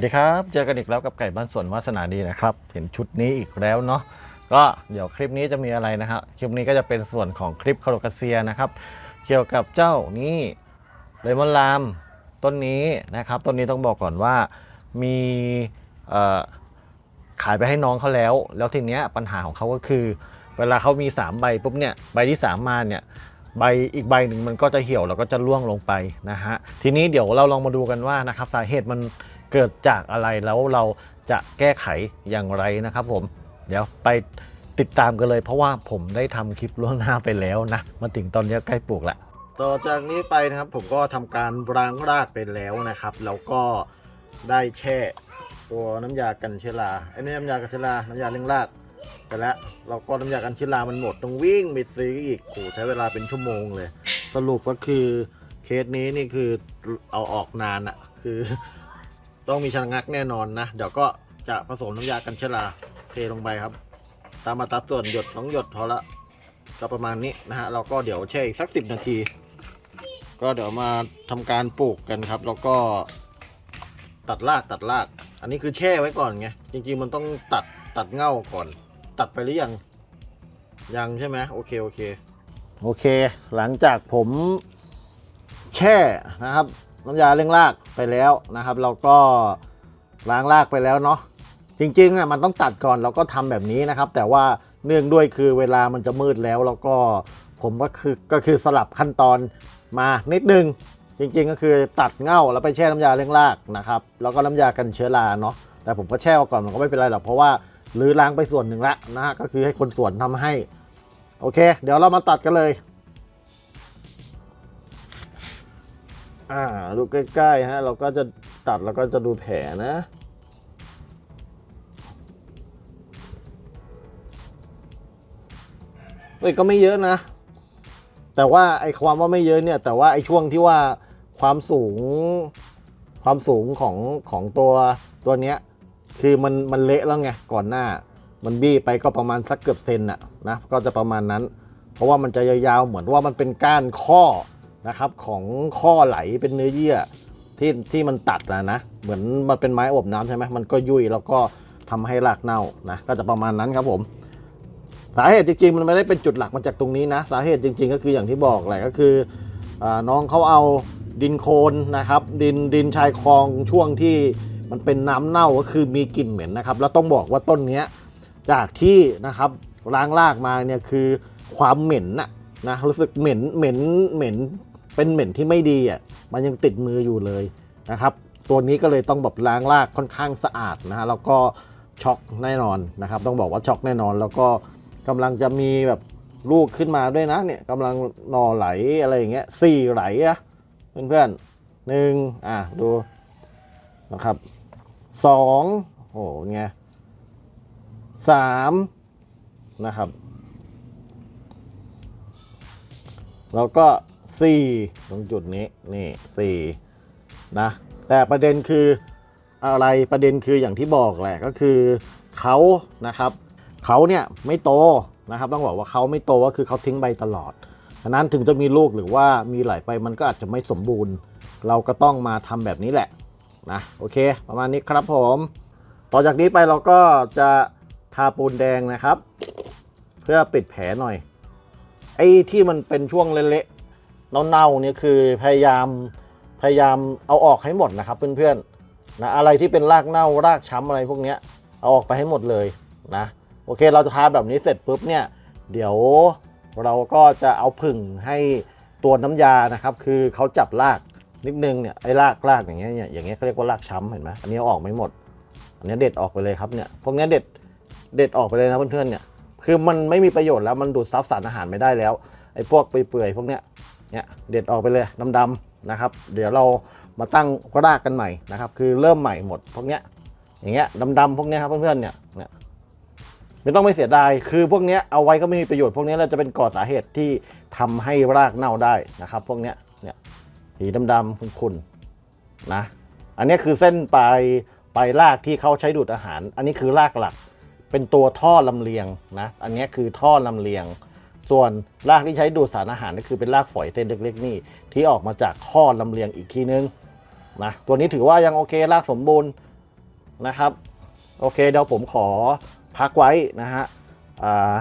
สวัสดีครับ เจอกันอีกแล้วกับไก่บ้านสวนวาสนาดีนะครับ เห็นชุดนี้อีกแล้วเนาะก็เดี๋ยวคลิปนี้จะมีอะไรนะครับคลิปนี้ก็จะเป็นส่วนของคลิปคาโรกาเซียนะครับ เกี่ยวกับเจ้านี่เลมอนลามต้นนี้นะครับต้นนี้ต้องบอกก่อนว่ามีขายไปให้น้องเขาแล้ว แล้วทีเนี้ยปัญหาของเขาก็คือ เวลาเขามี 3 ใบปุ๊บเนี่ยใบที่ 3 มาเนี่ยใบอีกใบหนึ่งมันก็จะเหี่ยวแล้วก็จะร่วงลงไปนะฮะทีนี้เดี๋ยวเราลองมาดูกันว่านะครับสาเหตุมัน เกิดจากอะไรแล้วเราจะแก้ไขอย่างไรนะครับผม เดี๋ยวไปติดตามกันเลย เพราะว่าผมได้ทำคลิปล่วงหน้าไปแล้วนะมาถึงตอนนี้ใกล้ปลูกละต่อจากนี้ไปนะครับผมก็ทำการล้างรากไปแล้วนะครับ แล้วก็ได้แช่ตัวน้ำยากันเชื้อราไอ้นี่น้ำยากันเชื้อราน้ำยาเลี้ยงรากไปแล้วเราก็น้ำยากันเชื้อรามันหมดต้องวิ่งไปซื้ออีกโอ้ใช้เวลาเป็นชั่วโมงเลย สรุปก็คือเคสนี้นี่คือเอาออกนานอะคือ ต้องมีชะงักแน่นอนนะ เดี๋ยวก็จะผสมน้ำยากันเชื้อราเทลงไปครับ ตามมาตราส่วนหยดสองหยดพอละก็ประมาณนี้นะฮะเราก็เดี๋ยวแช่อีกสักสิบนาที ก็เดี๋ยวมาทำการปลูกกันครับ แล้วก็ตัดรากตัดราก อันนี้คือแช่ไว้ก่อนไงจริงๆมันต้องตัดตัดเง่าก่อน ตัดไปหรือยังยังใช่ไหมโอเคโอเคโอเค หลังจากผมแช่นะครับ น้ำยาเร่งรากไปแล้วนะครับ เราก็ล้างรากไปแล้วเนาะจริงๆอะมันต้องตัดก่อนเราก็ทำแบบนี้นะครับ แต่ว่าเนื่องด้วยคือเวลามันจะมืดแล้ว แล้วก็ผมก็คือก็คือสลับขั้นตอนมานิดนึง จริงๆก็คือตัดเง่าแล้วไปแช่น้ำยาเร่งรากนะครับแล้วก็น้ำยากันเชื้อราเนาะแต่ผมก็แช่ไว้ก่อนมันก็ไม่เป็นไรหรอกเพราะว่าหรือล้างไปส่วนหนึ่งละนะฮะก็คือให้คนสวนทำให้ โอเค เดี๋ยวเรามาตัดกันเลย อ่าดูใกล้ๆฮะเราก็จะตัดแล้วก็จะดูแผลนะเฮ้ยก็ไม่เยอะนะ แต่ว่าไอ้ความว่าไม่เยอะเนี่ย แต่ว่าไอ้ช่วงที่ว่าความสูง ความสูงของของตัวตัวเนี้ย คือมันมันเละแล้วไงก่อนหน้า มันบี้ไปก็ประมาณสักเกือบเซนอะนะก็จะประมาณนั้น เพราะว่ามันจะยาวๆเหมือนว่ามันเป็นก้านข้อ นะครับของข้อไหลเป็นเนื้อเยื่อที่ที่มันตัดนะนะ เหมือนมันเป็นไม้อบน้ำใช่ไหมมันก็ยุ่ยแล้วก็ทำให้รากเน่านะก็จะประมาณนั้นครับผมสาเหตุจริงๆมันไม่ได้เป็นจุดหลักมาจากตรงนี้นะ สาเหตุจริง ๆ ก็คืออย่างที่บอกแหละก็คืออน้องเขาเอาดินโคลนนะครับ ดินดินชายคลองช่วงที่มันเป็นน้ำเน่าก็คือมีกลิ่นเหม็นนะครับ แล้วต้องบอกว่าต้นเนี้ยจากที่นะครับล้างรากมาเนี่ยคือความเหม็นนะนะรู้สึกเหม็นเหม็นเหม็น เป็นเหม็นที่ไม่ดีอะมันยังติดมืออยู่เลยนะครับ ตัวนี้ก็เลยต้องแบบล้างรากค่อนข้างสะอาดนะฮะแล้วก็ช็อกแน่นอนนะครับ ต้องบอกว่าช็อกแน่นอน แล้วก็กำลังจะมีแบบลูกขึ้นมาด้วยนะเนี่ยกำลังนอไหลอะไรอย่างเงี้ยสี่ไหลอะเพื่อนๆหนึ่งอะดูนะครับสองโอ้โหไงสามนะครับ แล้วก็ สี่ตรงจุดนี้นี่สี่นะแต่ประเด็นคืออะไรประเด็นคืออย่างที่บอกแหละก็คือเขานะครับเขาเนี่ยไม่โตนะครับ ต้องบอกว่าเขาไม่โตก็คือเขาทิ้งใบตลอดฉะนั้นถึงจะมีลูกหรือว่ามีหลายใบมันก็อาจจะไม่สมบูรณ์ เราก็ต้องมาทำแบบนี้แหละนะโอเค ประมาณนี้ครับผม ต่อจากนี้ไปเราก็จะทาปูนแดงนะครับ เพื่อปิดแผลหน่อยไอ้ที่มันเป็นช่วงเละ เน่าๆเนี่ยคือพยายามพยายามเอาออกให้หมดนะครับเพื่อนๆนะอะไรที่เป็นรากเน่ารากช้ำอะไรพวกเนี้ยเอาออกไปให้หมดเลยนะโอเคเราจะทาแบบนี้เสร็จปุ๊บเนี่ยเดี๋ยวเราก็จะเอาผึ่งให้ตัวน้ำยานะครับ คือเขาจับรากนิดนึงเนี่ยไอ้รากรากอย่างเงี้ยอย่างเงี้ยเขาเรียกว่ารากช้ำเห็นไหมอันนี้ออกไม่หมด อันนี้เด็ดออกไปเลยครับเนี่ยพวกนี้เด็ดเด็ดออกไปเลยนะเพื่อนๆเนี่ยคือมันไม่มีประโยชน์แล้วมันดูดซับสารอาหารไม่ได้แล้วไอ้พวกเปื่อยๆพวกเนี้ย เนี่ยเด็ดออกไปเลยดำๆนะครับ เดี๋ยวเรามาตั้งกรากกันใหม่นะครับ คือเริ่มใหม่หมดพวกเนี้ยอย่างเงี้ยดำๆพวกเนี้ยครับเพื่อนๆเนี่ยเนี่ยไม่ต้องไม่เสียดาย คือพวกเนี้ยเอาไว้ก็ไม่มีประโยชน์ พวกเนี้ยเราจะเป็นก่อสาเหตุที่ทำให้รากเน่าได้นะครับ พวกเนี้ยเนี่ยสีดำๆขุ่นๆนะ อันนี้คือเส้นปลายปลายรากที่เขาใช้ดูดอาหาร อันนี้คือรากหลัก เป็นตัวท่อลำเลียงนะ อันนี้คือท่อลำเลียง ส่วนรากที่ใช้ดูดสารอาหารนี่คือเป็นรากฝอยเส้นเล็กๆนี่ที่ออกมาจากท่อลำเลียงอีกทีนึงนะตัวนี้ถือว่ายังโอเครากสมบูรณ์นะครับโอเคเดี๋ยวผมขอพักไว้นะฮะ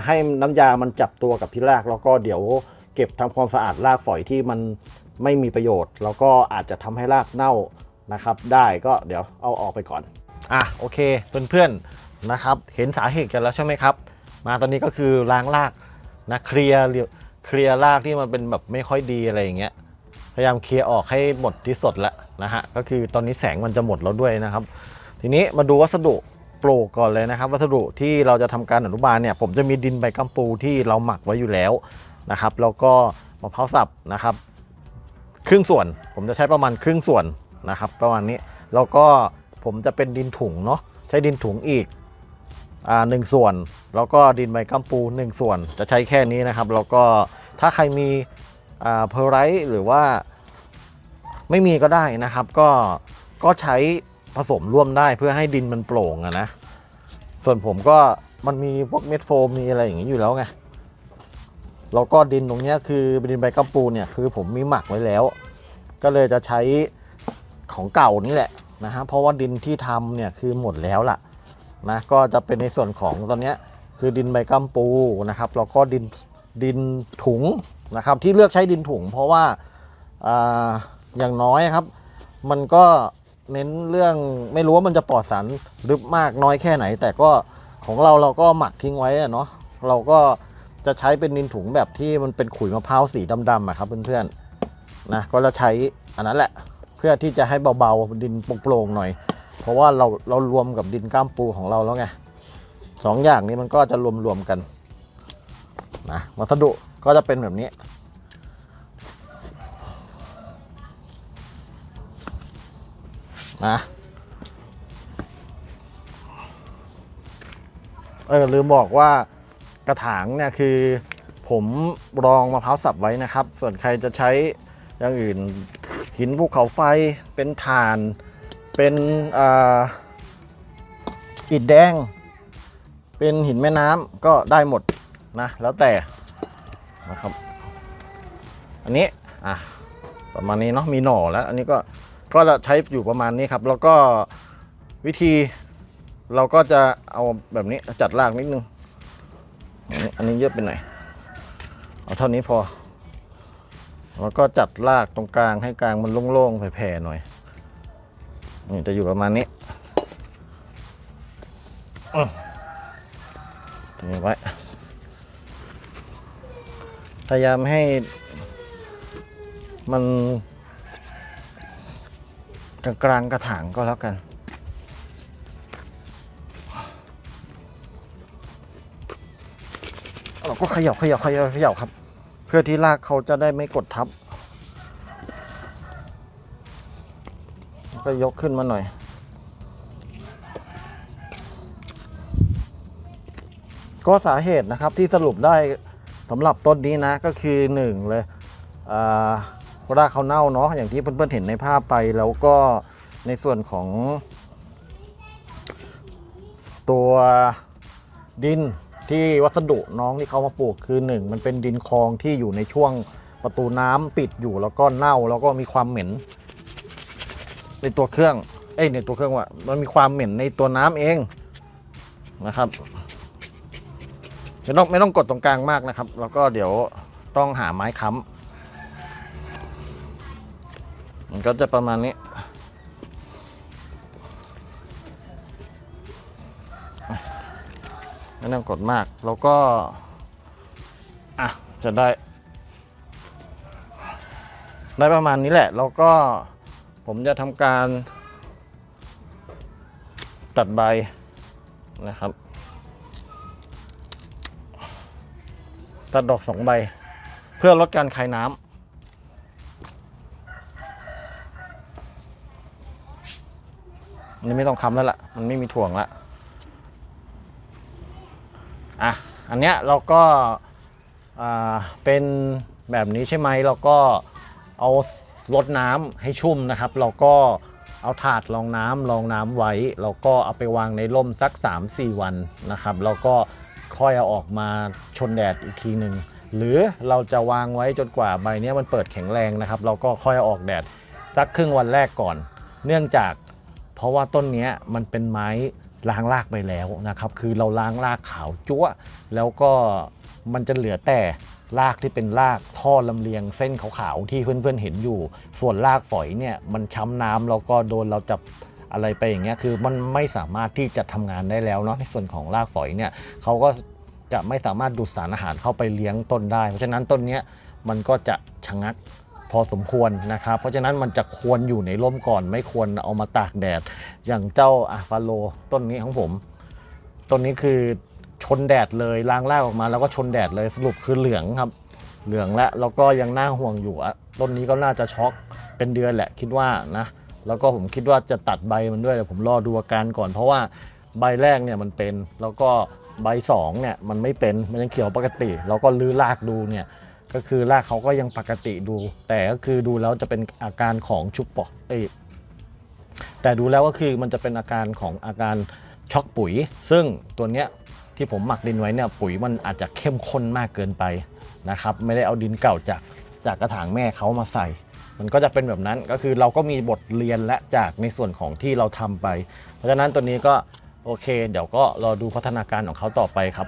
ให้น้ำยามันจับตัวกับที่รากแล้วก็เดี๋ยวเก็บทำความสะอาดรากฝอยที่มันไม่มีประโยชน์ แล้วก็อาจจะทำให้รากเน่านะครับ ได้ก็เดี๋ยวเอาออกไปก่อนอะโอเคเพื่อนๆนะครับ เห็นสาเหตุกันแล้วใช่ไหมครับ มาตอนนี้ก็คือล้างราก นะเคลียร์เรียเคลียร์รากที่มันเป็นแบบไม่ค่อยดีอะไรอย่างเงี้ยพยายามเคลียร์ออกให้หมดที่สดล้วนะฮะก็คือตอนนี้แสงมันจะหมดแล้วด้วยนะครับ ทีนี้มาดูวัสดุปลูกก่อนเลยนะครับ วัสดุที่เราจะทำการอนุบาลเนี่ยผมจะมีดินใบกัมปูที่เราหมักไว้อยู่แล้วนะครับ แล้วก็มะพร้าวสับนะครับ ครึ่งส่วนผมจะใช้ประมาณครึ่งส่วนนะครับ ประมาณนี้แล้วก็ผมจะเป็นดินถุงเนาะใช้ดินถุงอีก หนึ่งส่วน แล้วก็ดินใบกัมปูหนึ่งส่วนจะใช้แค่นี้นะครับ แล้วก็ถ้าใครมีอ่าเพอร์ไรท์หรือว่าไม่มีก็ได้นะครับ ก็ก็ใช้ผสมร่วมได้เพื่อให้ดินมันโปร่งอะนะ ส่วนผมก็มันมีพวกเม็ดโฟมมีอะไรอย่างนี้อยู่แล้วไงแล้วก็ดินตรงเนี้ยคือดินใบกัมปูเนี่ยคือผมมีหมักไว้แล้ว ก็เลยจะใช้ของเก่านี่แหละนะฮะเพราะว่าดินที่ทำเนี่ยคือหมดแล้วล่ะ นะก็จะเป็นในส่วนของตอนนี้คือดินใบกัมปูนะครับแล้วก็ดินดินถุงนะครับ ที่เลือกใช้ดินถุง เพราะว่าอาอย่างน้อยครับ มันก็เน้นเรื่องไม่รู้ว่ามันจะปลอดสารหรือมากน้อยแค่ไหน แต่ก็ของเราเราก็หมักทิ้งไว้อะเนาะเราก็จะใช้เป็นดินถุงแบบที่มันเป็นขุยมะพร้าวสีดำๆอะครับเพื่อนๆนะก็จะใช้อันนั้นแหละ เพื่อที่จะให้เบาๆดินโปร่งๆหน่อย เพราะว่าเราเรารวมกับดินก้ามปูของเราแล้วไงสองอย่างนี้มันก็จะรวมๆกันนะวัสดุก็จะเป็นแบบนี้ นะเออลืมบอกว่ากระถางเนี่ยคือผมรองมะพร้าวสับไว้นะครับ ส่วนใครจะใช้อย่างอื่นหินภูเขาไฟเป็นถ่าน เป็นอาอิฐแดง เป็นหินแม่น้ำก็ได้หมดนะ แล้วแต่นะครับ อันนี้อะประมาณนี้เนาะมีหน่อแล้ว อันนี้ก็ก็จะใช้อยู่ประมาณนี้ครับ แล้วก็วิธีเราก็จะเอาแบบนี้จัดรากนิดนึง อันนี้อันนี้เยอะไปหน่อยเอาเท่านี้พอ แล้วก็จัดรากตรงกลางให้กลางมันโล่งๆแผ่ๆหน่อย นี่จะอยู่ประมาณนี้อื้อนี่ไว้ พยายามให้มันกลางกลางๆกระถางก็แล้วกัน เราก็เขย่าเขย่าเขย่าเขย่าครับ เพื่อที่รากเขาจะได้ไม่กดทับ ก็ยกขึ้นมาหน่อย ก็สาเหตุนะครับที่สรุปได้สำหรับต้นนี้นะก็คือหนึ่งเลยรากเขาเน่าเนาะอย่างที่เพื่อนๆเห็นในภาพไปแล้วก็ในส่วนของ ตัวดินที่วัสดุน้องที่เขามาปลูกคือหนึ่งมันเป็นดินคลองที่อยู่ในช่วงประตูน้ำปิดอยู่แล้วก็เน่าแล้วก็มีความเหม็น ในตัวเครื่อง เอ้ยในตัวเครื่องว่ามันมีความเหม็นในตัวน้ำเองนะครับ ไม่ต้องไม่ต้องกดตรงกลางมากนะครับ แล้วก็เดี๋ยวต้องหาไม้ค้ำมันก็จะประมาณนี้ไม่ต้องกดมาก แล้วก็ อะ จะได้ ได้ประมาณนี้แหละ แล้วก็ ผมจะทำการตัดใบนะครับ ตัดดอกสองใบ เพื่อลดการคายน้ำอันนี้ไม่ต้องคำแล้วล่ะ มันไม่มีถ่วงละ อะ อันเนี้ยเราก็อ่าเป็นแบบนี้ใช่ไหม เราก็เอา ลดน้ำให้ชุ่มนะครับ เราก็เอาถาดรองน้ำรองน้ำไว้เราก็เอาไปวางในร่มสัก 3-4 วันนะครับ แล้วก็ค่อยเอาออกมาชนแดดอีกทีหนึ่งหรือเราจะวางไว้จนกว่าใบเนี้ยมันเปิดแข็งแรงนะครับ เราก็ค่อยเอาออกแดดสักครึ่งวันแรกก่อน เนื่องจากเพราะว่าต้นเนี้ยมันเป็นไม้ล้างรากไปแล้วนะครับ คือเราล้างรากขาวจั๊วแล้วก็มันจะเหลือแต่ รากที่เป็นรากท่อลำเลียงเส้นขาวๆที่เพื่อนๆเห็นอยู่ ส่วนรากฝอยเนี่ยมันช้ำน้ำแล้วก็โดนเราจับอะไรไปอย่างเงี้ยคือมันไม่สามารถที่จะทำงานได้แล้วเนาะในส่วนของรากฝอยเนี่ยเขาก็จะไม่สามารถดูดสารอาหารเข้าไปเลี้ยงต้นได้ เพราะฉะนั้นต้นเนี้ยมันก็จะชะงักพอสมควรนะครับ เพราะฉะนั้นมันจะควรอยู่ในร่มก่อนไม่ควรเอามาตากแดด อย่างเจ้าอะฟาโลต้นนี้ของผม ต้นนี้คือ ชนแดดเลยล้างรากออกมา แล้วก็ชนแดดเลยสรุปคือเหลืองครับ เหลืองและแล้วก็ยังน่าห่วงอยู่อะต้นนี้ก็น่าจะช็อกเป็นเดือนแหละคิดว่านะแล้วก็ผมคิดว่าจะตัดใบมันด้วยแต่ผมรอดูอาการก่อนเพราะว่าใบแรกเนี่ยมันเป็นแล้วก็ใบสองเนี่ยมันไม่เป็นมันยังเขียวปกติ แล้วก็ลื้อรากดูเนี่ยก็คือรากเขาก็ยังปกติดู แต่ก็คือดูแล้วจะเป็นอาการของชุบปอกเอ้แต่ดูแล้วก็คือมันจะเป็นอาการของอาการช็อกปุ๋ย ซึ่งตัวเนี้ย ที่ผมหมักดินไว้เนี่ยปุ๋ยมันอาจจะเข้มข้นมากเกินไปนะครับไม่ได้เอาดินเก่าจากจากกระถางแม่เขามาใส่ มันก็จะเป็นแบบนั้นก็คือเราก็มีบทเรียนและจากในส่วนของที่เราทำไป เพราะฉะนั้นตัวนี้ก็โอเค เดี๋ยวก็รอดูพัฒนาการของเขาต่อไปครับ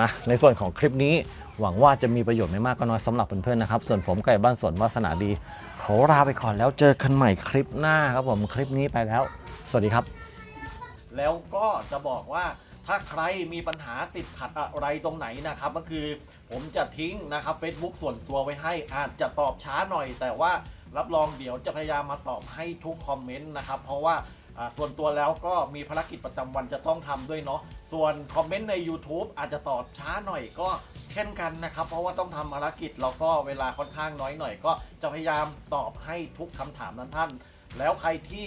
นะในส่วนของคลิปนี้หวังว่าจะมีประโยชน์ไม่มากก็น้อยสำหรับเพื่อนๆนะครับ ส่วนผมไก่บ้านสวนวาสนาดีขอลาไปก่อนแล้วเจอกันใหม่คลิปหน้าครับผมคลิปนี้ไปแล้ว สวัสดีครับ แล้วก็จะบอกว่า ถ้าใครมีปัญหาติดขัดอะไรตรงไหนนะครับ ก็คือผมจะทิ้งนะครับ Facebook ส่วนตัวไว้ให้อาจจะตอบช้าหน่อย แต่ว่ารับรองเดี๋ยวจะพยายามมาตอบให้ทุกคอมเมนต์นะครับ เพราะว่าส่วนตัวแล้วก็มีภารกิจประจำวันจะต้องทำด้วยเนาะส่วนคอมเมนต์ใน YouTube อาจจะตอบช้าหน่อยก็เช่นกันนะครับ เพราะว่าต้องทำภารกิจแล้วก็เวลาค่อนข้างน้อยหน่อย ก็จะพยายามตอบให้ทุกคำถามนั้นท่าน แล้วใครที่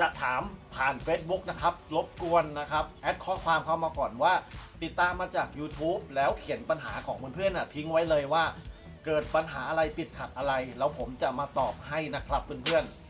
จะถามผ่าน Facebook นะครับ รบกวนนะครับ แอดข้อความเข้ามาก่อนว่า ติดตามมาจาก YouTube แล้วเขียนปัญหาของเพื่อนๆน่ะทิ้งไว้เลยว่า เกิดปัญหาอะไรติดขัดอะไร แล้วผมจะมาตอบให้นะครับเพื่อนๆ